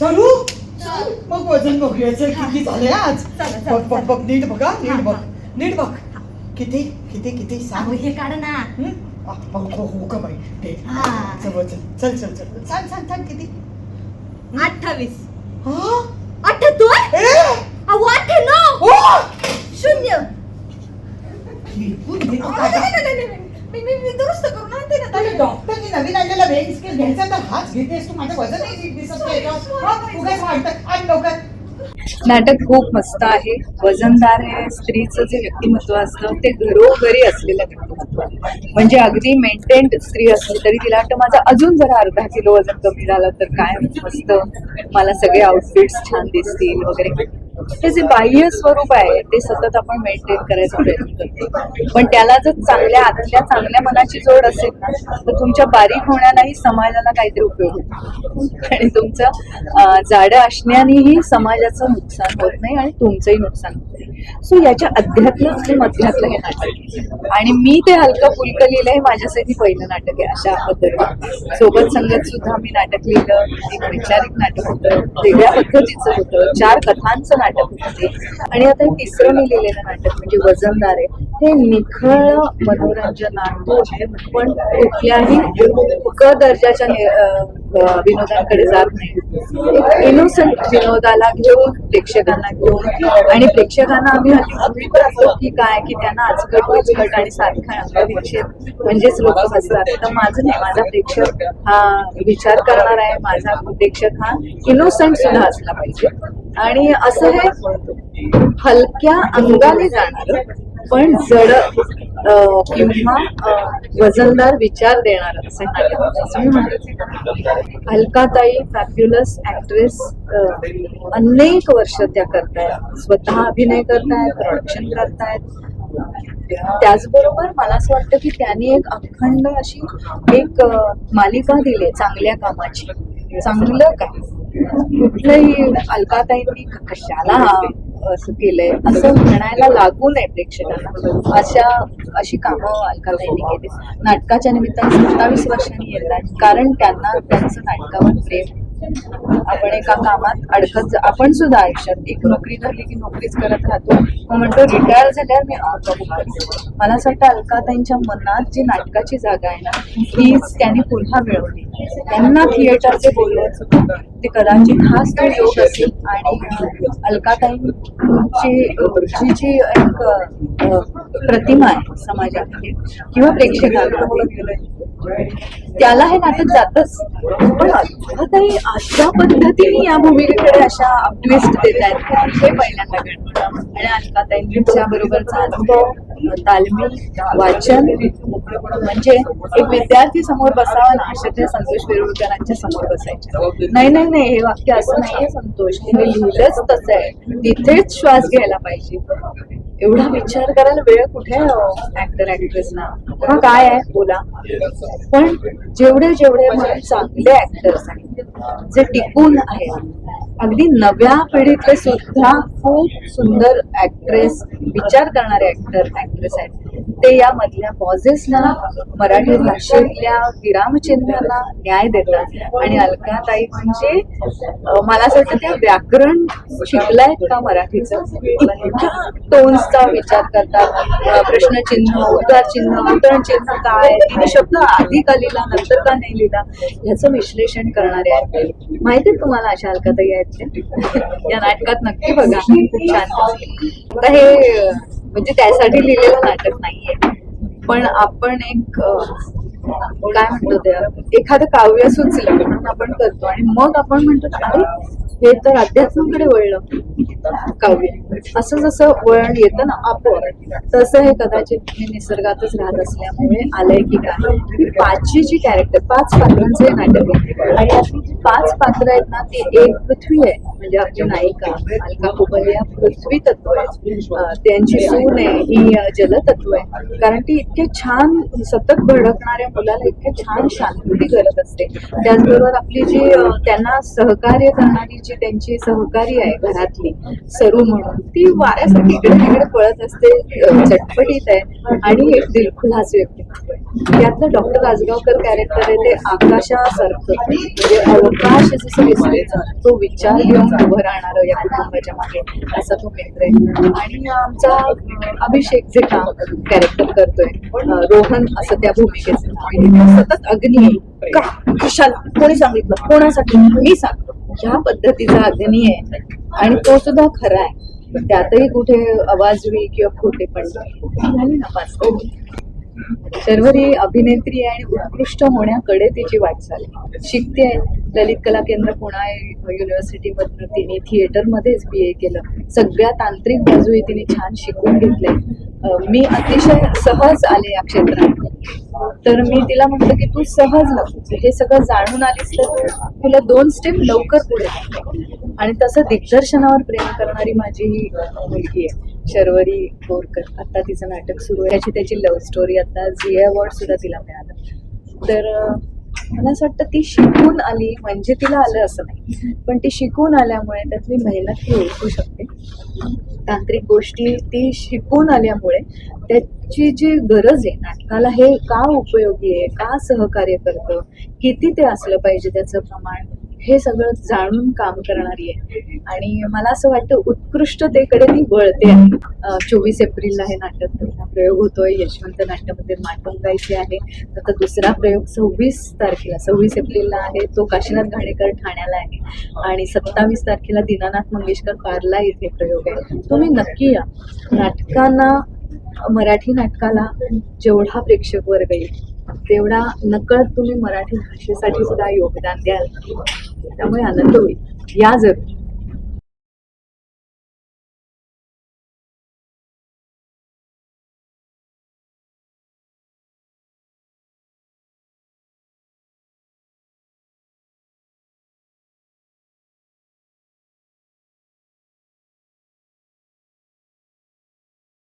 चालू? मग वजन बघूयाचं किती झाले आज? बघ बघ बघ नीट बघा नीट बघ. नीट बघ. किती किती किती? सांग. हे काढ ना. हं? हो का बाई? हा. चल चल चल चल. सांग सांग सांग किती? अठ्ठावीस. हा? अठ्ठ्याण्णव! शून्य. तू. मी दुरुस्त करून आणते ना तुला ताई. डॉक्टरने नवीन आणलेला स्केल घ्यायचा हाच घेतेस तू? माझं दिसत नाही का? हा, तू काय वाटतं आण लवकर. नाटक खूप मस्त आहे. वजनदार आहे स्त्रीचं जे व्यक्तिमत्व असतं ते घरोघरी असलेलं व्यक्तिमत्व आहे. म्हणजे अगदी मेंटेन्ड स्त्री असली तरी तिला वाटतं माझं अजून जरा अर्धा किलो वजन कमी झालं तर काय मस्त. मला सगळे आउटफिट्स छान दिसतील वगैरे. ते जे बाह्य स्वरूप आहे ते सतत आपण मेंटेन करायचा प्रयत्न करतो. पण त्याला जर चांगल्या आतल्या चांगल्या मनाची जोड असेल ना तर तुमच्या बारीक होण्यालाही समाजाला काहीतरी उपयोग होतो. आणि तुमचं अं, जाडं असण्यानेही समाजाचं नुकसान होत नाही आणि तुमचंही नुकसान होत नाही. सो याच्या अध्यात्म आणि मध्यातलं हे नाटक आणि मी ते हलकं फुलकं लिहिलं हे माझ्यासाठी पहिलं नाटक आहे अशा पद्धतीने. सोबत संगत सुद्धा मी नाटक लिहिलं एक वैचारिक नाटक होतं वेगळ्या पद्धतीचं होतं चार कथांचं नाटक आणि आता हे तिसरं मी लिहिलेलं नाटक म्हणजे वजनदार आहे. हे निखळ मनोरंजन आहे. पण कुठल्याही क दर्जाच्या विनोदांकडे जात नाही. इनोसंट विनोदाला घेऊन प्रेक्षकांना घेऊन आणि प्रेक्षकांना आम्ही हल्ली करतो की काय की त्यांना आजकट उचकट आणि सारखा अंगविक्षेप म्हणजेच लोक हसतात. तर माझं नाही माझा प्रेक्षक हा विचार करणार आहे. माझा प्रेक्षक हा इनोसंट सुद्धा असला पाहिजे. आणि असं हे हलक्या अंगाने जाणार पण जड किंवा वजनदार विचार देणार असं नाटक अलकाताई फॅब्युलस ऍक्ट्रेस अनेक वर्ष त्या करतायत. स्वतः अभिनय करतायत प्रोडक्शन करतायत. त्याचबरोबर मला असं वाटतं की त्यांनी एक अखंड अशी एक मालिका दिली चांगल्या कामाची. चांगलं काम कुठलंही अलकाताईंनी कशाला असं केलंय असं म्हणायला लागू नये प्रेक्षकांना. अशा अशी कामं अलकाताईंनी केली. नाटकाच्या निमित्ताने सत्तावीस वर्षांनी येतात कारण त्यांना त्यांचं नाटकावर प्रेम आपण एका कामात अडकत जा- आपण सुद्धा आयुष्यात एक नोकरी धरली की नोकरीच करत राहतो. मग म्हणतो रिटायर झाल्यावर मी अमुक मला असं वाटतं अलकाताईंच्या मनात जी नाटकाची जागा आहे ना ती त्यांनी पुन्हा मिळवली. त्यांना थिएटरचे बोलवत ते कदाचित खास काही योग असेल आणि अलकाताईंची जी जी एक प्रतिमा आहे समाजामध्ये किंवा प्रेक्षकांना त्याला हे नाटक जातच. पण अलकाताई अशा पद्धतीने या भूमिकेकडे अशा ट्विस्ट देत आहेत हे पहिल्यांदा घडलं आणि अलकाताईंच्या बरोबरचा अनुभव तालमी वाचन म्हणजे एक विद्यार्थी समोर बसावा ना अशा त्या संतोष वेरुळकरांच्या समोर बसायच्या. नाही नाही नाही हे वाक्य असं नाहीये संतोष. हे लिहिलंच तसं आहे. तिथेच श्वास घ्यायला पाहिजे. एवढा विचार करायला वेळ कुठे ऍक्टर ऍक्ट्रेसना हा काय आहे? बोला. पण जेवढे जेवढे म्हणून चांगले ऍक्टर्स आहेत जे टिकून आहेत अगदी नव्या पिढीतले सुद्धा खूप सुंदर ऍक्ट्रेस विचार करणारे ऍक्टर ऍक्ट्रेस आहेत. ते या मधल्या मराठी भाषेतल्या विरामचिन्हाला न्याय देतात. आणि अलकाताई म्हणजे मला असं वाटतं त्या व्याकरण शिकलायत का मराठीचं? इतक्या टोन्सचा विचार करतात. प्रश्नचिन्ह उद्गार चिन्ह उतरण चिन्ह काय तिने शब्द आधी का लिहिला नंतर का नाही लिहिला? ह्याचं विश्लेषण करणारे आहेत माहिती तुम्हाला अशा अलकाताई आहेत या नाटकात नक्की बघा. खूप छान. आता हे म्हणजे त्यासाठी लिहिलेलं नाटक नाहीये. पण आपण एक काय म्हणतो ते एखादं काव्य सुचलं म्हणून आपण करतो आणि मग आपण म्हणतो अरे हे तर अध्यात्माकडे वळलं. काव्य. असं जसं वळण येतं ना आपोआप तसं हे कदाचित मी निसर्गातच राहत असल्यामुळे आलंय की काय? ही पाचची जी कॅरेक्टर पाच पात्रांचं हे नाटक आहे. आणि जी पाच पात्र आहेत ना ती एक पृथ्वी आहे. म्हणजे आपली नायिका अलका कुबल या पृथ्वी तत्व आहे त्यांची सून आहे ही जलतत्व आहे. कारण ती इतके छान सतत भडकणाऱ्या मुलाला इतके छान शांती करत असते. त्याचबरोबर आपली जी त्यांना सहकार्य करणारी जी जी त्यांची सहकारी आहे घरातली सरू म्हणून ती वाऱ्यासाठी इकडे तिकडे पळत असते चटपटीत आहे. आणि एक दिलखुलास व्यक्तिमत्व आहे त्यातलं डॉक्टर राजगावकर कॅरेक्टर आहे ते आकाशासारखं. म्हणजे अवकाश जसं दिसतोय. तो विचार घेऊन उभं राहणार या कुटुंबाच्या मागे असा तो मित्र आहे. आणि आमचा अभिषेक जे काम कॅरेक्टर करतोय रोहन असं त्या भूमिकेचं सतत अग्नी आहे. का? कशाला? कोणी सांगितलं? कोणासाठी? मी सांगतो. ह्या पद्धतीचा अग्नी आहे आणि तो सुद्धा खरा आहे. पण त्यातही कुठे अवाजवी किंवा खोटे पण झाली ना अभिनेत्री आहे आणि उत्कृष्ट होण्याकडे तिची वाटचाल शिकते ललित कला केंद्र पुणा युनिव्हर्सिटीमधनं तिने थिएटरमध्येच बी ए केलं. सगळ्या तांत्रिक बाजूही तिने छान शिकून घेतले मी अतिशय सहज आले या क्षेत्रात. तर मी तिला म्हटलं की तू सहज नको हे सगळं जाणून आलीस तर तुला दोन स्टेप लवकर पुढे आणि तसं दिग्दर्शनावर प्रेम करणारी माझी ही मुलगी आहे शर्वरी बोरकर. आता तिचं नाटक सुरू आहे. त्याची त्याची लव्ह स्टोरी आता झी अवॉर्ड सुद्धा तिला मिळालं. तर मला असं वाटतं ती शिकून आली म्हणजे तिला आलं असं नाही. पण ती शिकून आल्यामुळे त्यातली मेहनत ती ओळखू शकते. तांत्रिक गोष्टी ती शिकून आल्यामुळे त्याची जी गरज आहे नाटकाला हे का उपयोगी आहे का सहकार्य करतं किती ते असलं पाहिजे त्याचं प्रमाण? हे सगळं जाणून काम करणारी आहे. आणि मला असं वाटतं उत्कृष्टतेकडे ती वळते आहे चोवीस एप्रिलला हे नाटक पहिला प्रयोग होतोय. यशवंत नाट्यमंदिर माटुंगाईचे आहे. आता दुसरा प्रयोग सव्वीस तारखेला सव्वीस एप्रिलला आहे. तो काशीनाथ घाणेकर ठाण्याला आहे. आणि सत्तावीस तारखेला दीनानाथ मंगेशकर पार्ला इथे प्रयोग आहे. तुम्ही नक्की या. नाटकांना मराठी नाटकाला जेवढा प्रेक्षक वर्ग येईल तेवढा नकळत तुम्ही मराठी भाषेसाठी सुद्धा योगदान द्याल. त्यामुळे आनंद होईल या जर